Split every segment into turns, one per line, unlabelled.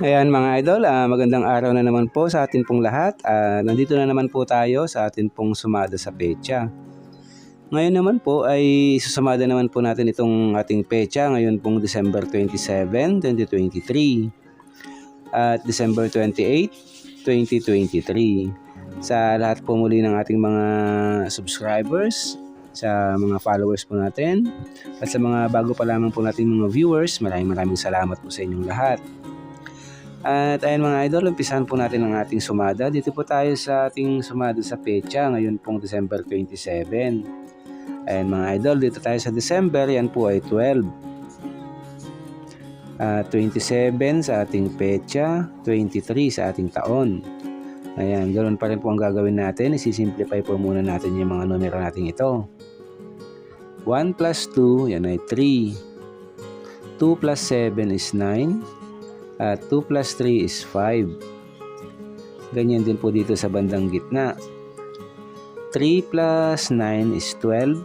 Ayan mga idol, ah, magandang araw na naman po sa atin pong lahat. Ah, nandito na naman po tayo sa atin pong sumada sa pecha. Ngayon naman po ay susumada naman po natin itong ating pecha ngayon pong December 27, 2023 at December 28, 2023. Sa lahat po muli ng ating mga subscribers, sa mga followers po natin, at sa mga bago pa lamang po nating mga viewers, maraming maraming salamat po sa inyong lahat. At ayun mga idol, umpisahan po natin ang ating sumada. Dito po tayo sa ating sumada sa pecha ngayon pong December 27. Ayun mga idol, dito tayo sa December, yan po ay 12. At 27 sa ating pecha, 23 sa ating taon. Ayan, ganoon pa rin po ang gagawin natin. Isisimplify po muna natin yung mga numero natin ito. 1 plus 2, yan ay 3. 2 plus 7 is 9. At 2 plus 3 is 5. Ganyan din po dito sa bandang gitna. 3 plus 9 is 12.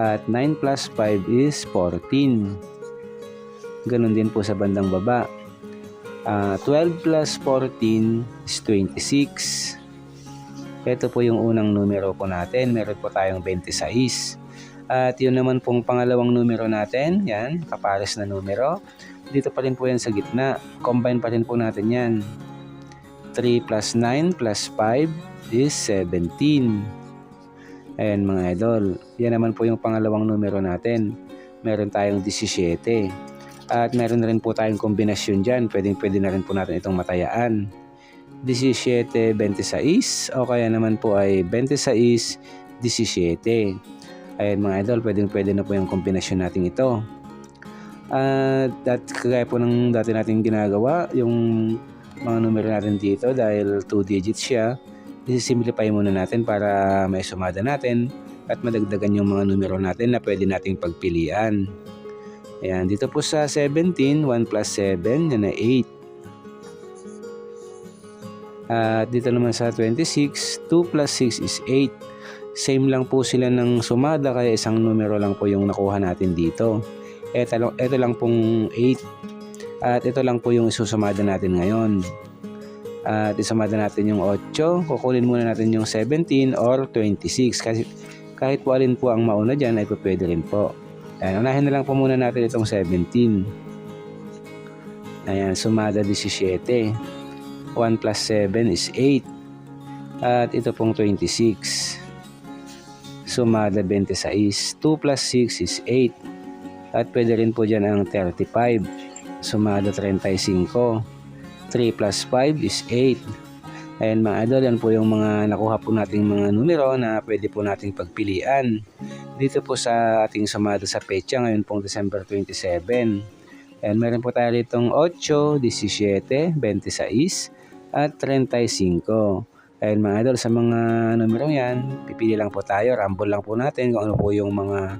At 9 plus 5 is 14. Ganon din po sa bandang baba. Ah, 12 plus 14 is 26. Ito po yung unang numero po natin. Meron po tayong 26. At yun naman pong pangalawang numero natin. Yan, kapares na numero. Dito pa rin po yan sa gitna. Combine pa rin po natin yan. 3 plus 9 plus 5 is 17. Ayan mga idol. Yan naman po yung pangalawang numero natin. Meron tayong 17. At meron na rin po tayong kombinasyon dyan. Pwedeng pwede na rin po natin itong matayaan. 17, 26 o kaya naman po ay 26, 17. Ayan mga idol, pwedeng pwede na po yung kombinasyon natin ito. At that kagaya po ng dati nating ginagawa, yung mga numero natin dito dahil 2 digits siya, isi-simplify muna natin para may sumada natin at madagdagan yung mga numero natin na pwede nating pagpilian. Ayan, dito po sa 17, 1 plus 7, yan na 8. At dito naman sa 26, 2 plus 6 is 8. Same lang po sila ng sumada kaya isang numero lang po yung nakuha natin dito. Ito, ito lang pong 8. At ito lang po yung isusumada natin ngayon. At isumada natin yung 8. Kukunin muna natin yung 17 or 26. Kasi kahit po alin po ang mauna dyan ay pwede rin po. Ayan, unahin na lang po muna natin itong 17. Ayan, sumada 17. 1 plus 7 is 8. At ito pong 26. Sumada 26. 2 plus 6 is 8. At pwede rin po dyan ang 35. Sumada 35. 3 plus 5 is 8. Ayan mga idol, yan po yung mga nakuha po nating mga numero na pwede po nating pagpilian. Dito po sa ating sumada sa pecha ngayon pong December 27. Ayan, meron po tayo ditong 8, 17, 26 at 35. Ayan mga idol, sa mga numero yan, pipili lang po tayo, rumble lang po natin kung ano po yung mga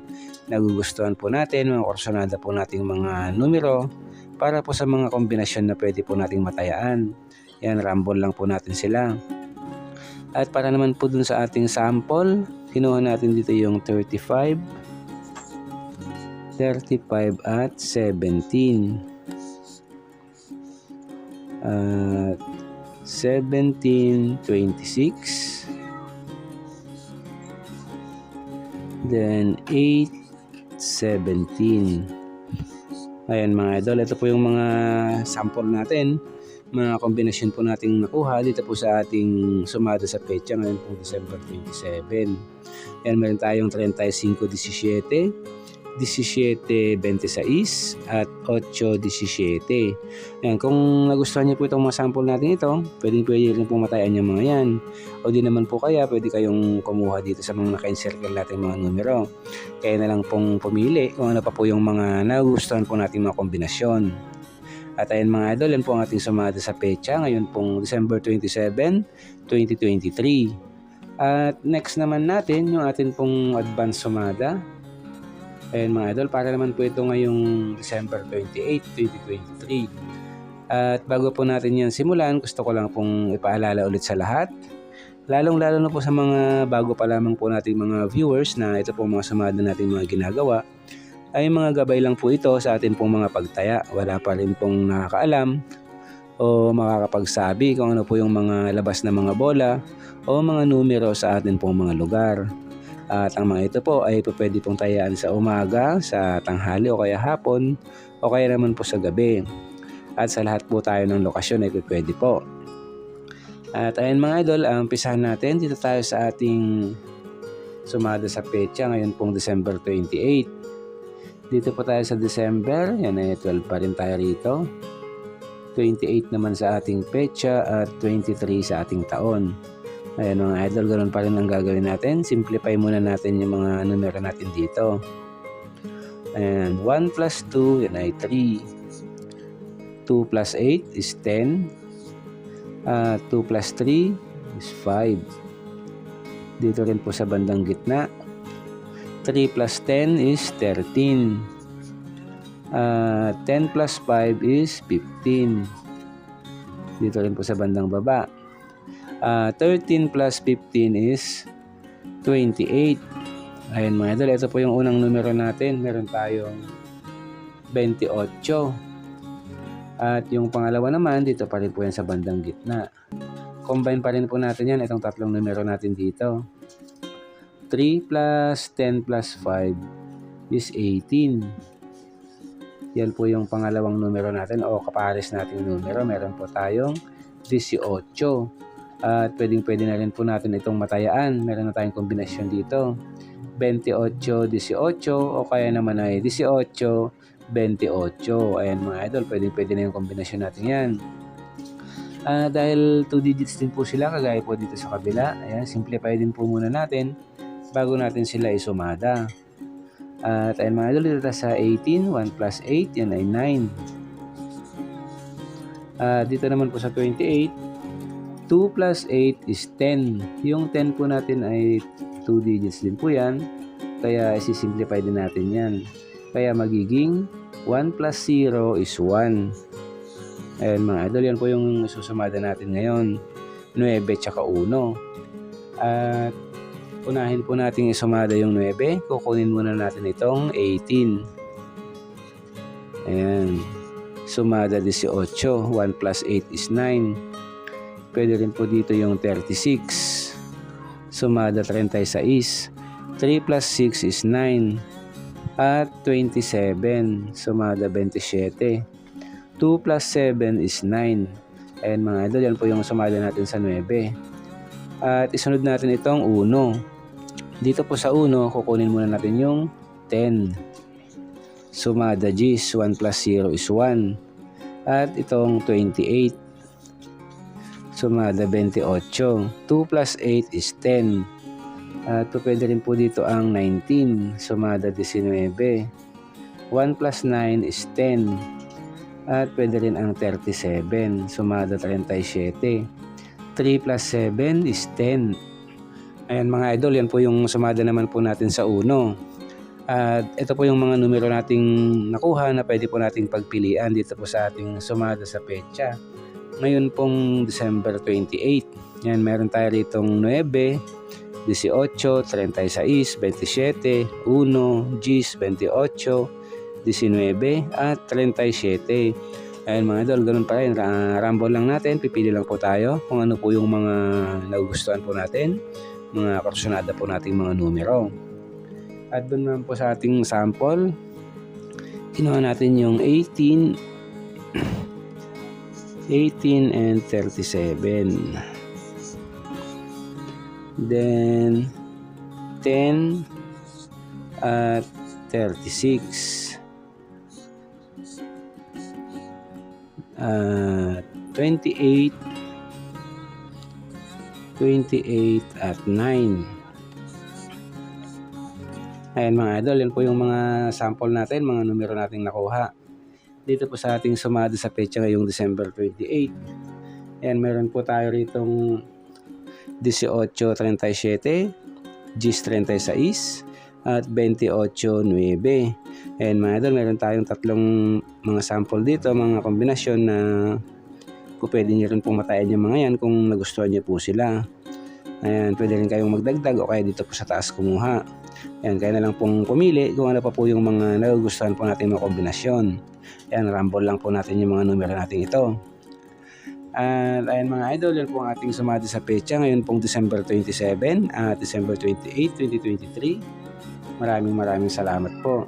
nagugustuhan po natin, mga kursonada po nating mga numero para po sa mga kombinasyon na pwede po nating matayaan. Yan, rumble lang po natin sila. At para naman po dun sa ating sample, kinuha natin dito yung 35, 35 at 17. At 17, 26. Then 8, 17. Ayan mga idol, ito po yung mga sample natin, mga kombinasyon po nating nakuha dito po sa ating sumada sa pecha ngayon po December 27. Ayan, meron tayong 35-17, 17-26 at 8-17. Ayan, kung nagustuhan niyo po itong mga sample natin ito, pwedeng pwede rin po matayan yung mga yan. O di naman po kaya, pwede kayong kumuha dito sa mga naka-encircle natin mga numero. Kaya na lang pong pumili kung ano pa po yung mga nagustuhan po natin mga kombinasyon. At ayun mga idol, yan po ang ating sumada sa pecha ngayon pong December 27, 2023. At next naman natin yung atin pong advance sumada. Ayun mga idol, para naman po ito ngayong December 28, 2023. At bago po natin yan simulan, gusto ko lang pong ipaalala ulit sa lahat. Lalong-lalo na po sa mga bago pa lamang po nating mga viewers na ito po mga sumada nating mga ginagawa. ay mga gabay lang po ito sa atin pong mga pagtaya. Wala pa rin pong nakakaalam o makakapagsabi kung ano po yung mga labas na mga bola o mga numero sa atin pong mga lugar. At ang mga ito po ay pwede pong tayaan sa umaga, sa tanghali o kaya hapon o kaya naman po sa gabi. At sa lahat po tayo ng lokasyon ay pwede po. At ayun mga idol, ang pisahan natin dito tayo sa ating sumada sa petsa ngayon pong December 28. Dito po tayo sa December, yan ay 12 pa rin tayo rito. 28 naman sa ating petsa at 23 sa ating taon. Ayan mga idol, ganun pa rin ang gagawin natin. Simplify muna natin yung mga numero natin dito. Ayan, 1 plus 2, yan ay 3. 2 plus 8 is 10. Ah, 2 plus 3 is 5. Dito rin po sa bandang gitna. 3 plus 10 is 13. Ah, 10 plus 5 is 15. Dito rin po sa bandang baba. Ah, 13 plus 15 is 28. Ayun mga idol, ito po yung unang numero natin. Meron tayong 28. At yung pangalawa naman, dito pa rin po yan sa bandang gitna. Combine pa rin po natin yan, itong tatlong numero natin dito. 3 plus 10 plus 5 is 18. Yan po yung pangalawang numero natin o kapares nating numero. Meron po tayong 18. At pwedeng pwede na rin po natin itong matayaan. Meron na tayong kombinasyon dito. 28, 18 o kaya naman ay 18, 28. Ayan mga idol, pwede pwede na yung kombinasyon natin yan. Ah, dahil 2 digits din po sila, kagaya po dito sa kabila. Ayan, simplify din po muna natin bago natin sila isumada. At ayan mga idol, dito sa 18, 1 plus 8, yan ay 9. Ah, dito naman po sa 28, 2 plus 8 is 10. Yung 10 po natin ay 2 digits din po yan. Kaya isi-simplify din natin yan. Kaya magiging 1 plus 0 is 1. Ayan mga idol, yan po yung susumada natin ngayon. 9 tsaka 1. At unahin po natin isumada yung 9. Kukunin muna natin itong 18. Ayan. Sumada 18. 1 plus 8 is 9. Pwede rin po dito yung 36. Sumada 36. 3 plus 6 is 9. At 27. Sumada 27. 2 plus 7 is 9. Ayan mga idol, yan po yung sumada natin sa 9. At isunod natin itong 1. Dito po sa 1, kukunin muna natin yung 10. Sumada G's, 1 plus 0 is 1. At itong 28. Sumada 28. 2 plus 8 is 10. At po pwede rin po dito ang 19. Sumada 19. 1 plus 9 is 10. At pwede rin ang 37. Sumada 37. 3 plus 7 is 10. Ayan mga idol, yan po yung sumada naman po natin sa uno. At ito po yung mga numero nating nakuha na pwede po nating pagpilian dito po sa ating sumada sa pecha. Ngayon pong December 28. Yan, meron tayo ritong 9, 18, 36, 27, 1, Gs, 28, 19, at 37. Ayan mga idol, ganun pa rin. Rumble lang natin, pipili lang po tayo kung ano po yung mga nagugustuhan po natin, mga kursunada po nating mga numero. At doon naman po sa ating sample, kinuha natin yung 18, 18 and 37. Then 10 at 36. Uh, 28 28 at 9. Ayan mga idol, yan po yung mga sample natin, mga numero nating nakuha. Dito po sa ating sumada sa petsa ngayong December 28. Ayan, meron po tayo ritong 18.37, Gis 36, at 28.9. Ayan mga idol, meron tayong tatlong mga sample dito, mga kombinasyon na kung pwede nyo rin pong matayan yung mga yan kung nagustuhan nyo po sila. Ayan, pwede rin kayong magdagdag o kaya dito po sa taas kumuha. Yan, kaya na lang pong pumili kung ano pa po yung mga nagugustuhan po natin mga kombinasyon. Yan, rumble lang po natin yung mga numero natin ito. At ayan mga idol, yan po ang ating sumati sa pecha ngayon pong December 27 at December 28, 2023. Maraming maraming salamat po.